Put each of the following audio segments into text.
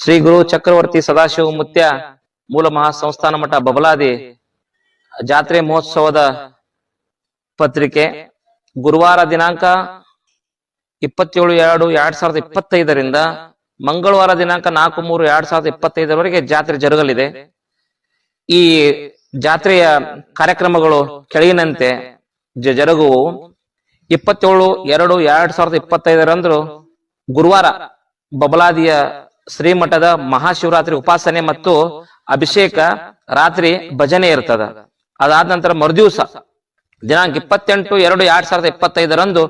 ಶ್ರೀ ಗುರು ಚಕ್ರವರ್ತಿ ಸದಾಶಿವ ಮುತ್ಯ ಮೂಲ ಮಹಾ ಸಂಸ್ಥಾನ ಮಠ ಬಬಲಾದಿ ಜಾತ್ರೆ ಮಹೋತ್ಸವದ ಪತ್ರಿಕೆ ಗುರುವಾರ ದಿನಾಂಕ ಇಪ್ಪತ್ತೇಳು ಎರಡು ಎರಡ್ ಸಾವಿರದ ಇಪ್ಪತ್ತೈದರಿಂದ ಮಂಗಳವಾರ ದಿನಾಂಕ ನಾಲ್ಕು ಮೂರು ಎರಡ್ ಸಾವಿರದ ಇಪ್ಪತ್ತೈದರವರೆಗೆ ಜಾತ್ರೆ ಜರುಗಲಿದೆ. ಈ ಜಾತ್ರೆಯ ಕಾರ್ಯಕ್ರಮಗಳು ಕೆಳಗಿನಂತೆ ಜರುಗುವು. ಇಪ್ಪತ್ತೇಳು ಎರಡು ಎರಡ್ ಸಾವಿರದ ಇಪ್ಪತ್ತೈದರಂದು ಗುರುವಾರ ಬಬಲಾದಿಯ ಶ್ರೀಮಠದ ಮಹಾಶಿವರಾತ್ರಿ ಉಪಾಸನೆ ಮತ್ತು ಅಭಿಷೇಕ ರಾತ್ರಿ ಭಜನೆ ಇರ್ತದ. ಅದಾದ ನಂತರ ಮರುದಿವಸ ದಿನಾಂಕ ಇಪ್ಪತ್ತೆಂಟು ಎರಡು ಎರಡ್ ಸಾವಿರದ ಇಪ್ಪತ್ತೈದರಂದು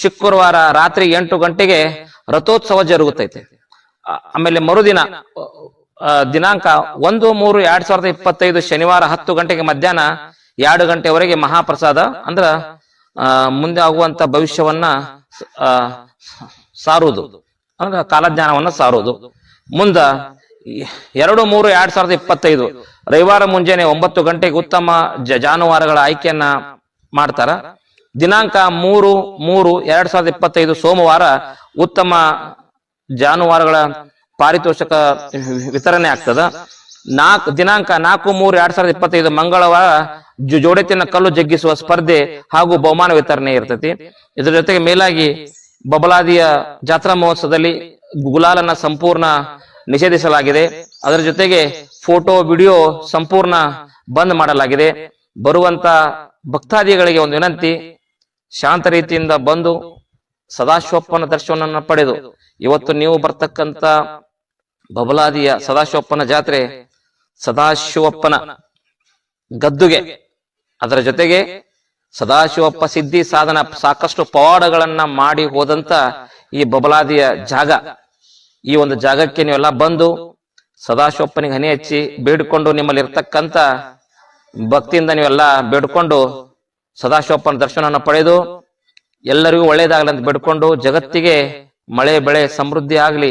ಶುಕ್ರವಾರ ರಾತ್ರಿ ಎಂಟು ಗಂಟೆಗೆ ರಥೋತ್ಸವ ಜರುಗುತ್ತೈತೆ ಆಮೇಲೆ ಮರುದಿನ ದಿನಾಂಕ ಒಂದು ಮೂರು ಎರಡ್ ಸಾವಿರದ ಇಪ್ಪತ್ತೈದು ಶನಿವಾರ ಹತ್ತು ಗಂಟೆಗೆ ಮಧ್ಯಾಹ್ನ ಎರಡು ಗಂಟೆವರೆಗೆ ಮಹಾಪ್ರಸಾದ ಅಂದ್ರ ಮುಂದೆ ಆಗುವಂತ ಭವಿಷ್ಯವನ್ನ ಸಾರುವುದು. ಅಂದ್ರೆ ಕಾಲಜ್ಞಾನವನ್ನ ಸಾರುವುದು. ಮುಂದ ಎರಡು ಮೂರು ಎರಡ್ ಸಾವಿರದ ಇಪ್ಪತ್ತೈದು. ರವಿವಾರ ಮುಂಜಾನೆ ಒಂಬತ್ತು ಗಂಟೆಗೆ ಉತ್ತಮ ಜಾನುವಾರುಗಳ ಆಯ್ಕೆಯನ್ನ ಮಾಡ್ತಾರ. ದಿನಾಂಕ ಮೂರು ಮೂರು ಎರಡ್ ಸಾವಿರದ ಇಪ್ಪತ್ತೈದು ಸೋಮವಾರ ಉತ್ತಮ ಜಾನುವಾರುಗಳ ಪಾರಿತೋಷಕ ವಿತರಣೆ ಆಗ್ತದ. ನಾಲ್ಕು ದಿನಾಂಕ ನಾಲ್ಕು ಮೂರು ಎರಡ್ ಸಾವಿರದ ಇಪ್ಪತ್ತೈದು ಮಂಗಳವಾರ ಜೋಡೆತಿನ ಕಲ್ಲು ಜಗ್ಗಿಸುವ ಸ್ಪರ್ಧೆ ಹಾಗೂ ಬಹುಮಾನ ವಿತರಣೆ ಇರ್ತೈತಿ. ಇದರ ಜೊತೆಗೆ ಮೇಲಾಗಿ ಬಬಲಾದಿಯ ಜಾತ್ರಾ ಮಹೋತ್ಸವದಲ್ಲಿ ಗುಲಾಲನ್ನ ಸಂಪೂರ್ಣ ನಿಷೇಧಿಸಲಾಗಿದೆ. ಅದರ ಜೊತೆಗೆ ಫೋಟೋ, ವಿಡಿಯೋ ಸಂಪೂರ್ಣ ಬಂದ್ ಮಾಡಲಾಗಿದೆ. ಬರುವಂತ ಭಕ್ತಾದಿಗಳಿಗೆ ಒಂದು ವಿನಂತಿ. ಶಾಂತ ರೀತಿಯಿಂದ ಬಂದು ಸದಾಶಿವಪ್ಪನ ದರ್ಶನವನ್ನ ಪಡೆದು. ಇವತ್ತು ನೀವು ಬರ್ತಕ್ಕಂತ ಬಬಲಾದಿಯ ಸದಾಶಿವಪ್ಪನ ಜಾತ್ರೆ ಸದಾಶಿವಪ್ಪನ ಗದ್ದುಗೆ. ಅದರ ಜೊತೆಗೆ ಸದಾಶಿವಪ್ಪ ಸಿದ್ಧಿ ಸಾಧನ ಸಾಕಷ್ಟು ಪವಾಡಗಳನ್ನ ಮಾಡಿ ಹೋದಂತ ಈ ಬಬಲಾದಿಯ ಜಾಗ, ಈ ಒಂದು ಜಾಗಕ್ಕೆ ನೀವೆಲ್ಲ ಬಂದು ಸದಾಶಿವಪ್ಪನಿಗೆ ಹನಿ ಹಚ್ಚಿ ಬೇಡಿಕೊಂಡು ನಿಮ್ಮಲ್ಲಿ ಇರ್ತಕ್ಕಂತ ಭಕ್ತಿಯಿಂದ ನೀವೆಲ್ಲ ಬೇಡ್ಕೊಂಡು ಸದಾಶಿವಪ್ಪನ ದರ್ಶನವನ್ನು ಪಡೆದು ಎಲ್ಲರಿಗೂ ಒಳ್ಳೇದಾಗಲಿ ಅಂತ ಬೇಡ್ಕೊಂಡು ಜಗತ್ತಿಗೆ ಮಳೆ, ಬೆಳೆ, ಸಮೃದ್ಧಿ ಆಗ್ಲಿ,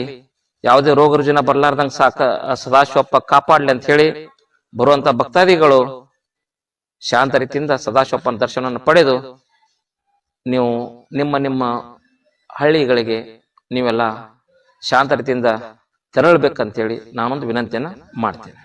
ಯಾವುದೇ ರೋಗ ರುಜಿನ ಬರ್ಲಾರ್ದಂಗ ಸಾಕ, ಸದಾಶಿವಪ್ಪ ಕಾಪಾಡ್ಲಿ ಅಂತ ಹೇಳಿ ಬರುವಂತ ಭಕ್ತಾದಿಗಳು ಶಾಂತ ರೀತಿಯಿಂದ ಸದಾಶಿವಪ್ಪನ ದರ್ಶನವನ್ನು ಪಡೆದು ನೀವು ನಿಮ್ಮ ನಿಮ್ಮ ಹಳ್ಳಿಗಳಿಗೆ ನೀವೆಲ್ಲ ಶಾಂತ ರೀತಿಯಿಂದ ತೆರಳಬೇಕಂತೇಳಿ ನಾನೊಂದು ವಿನಂತಿಯನ್ನು ಮಾಡ್ತೇನೆ.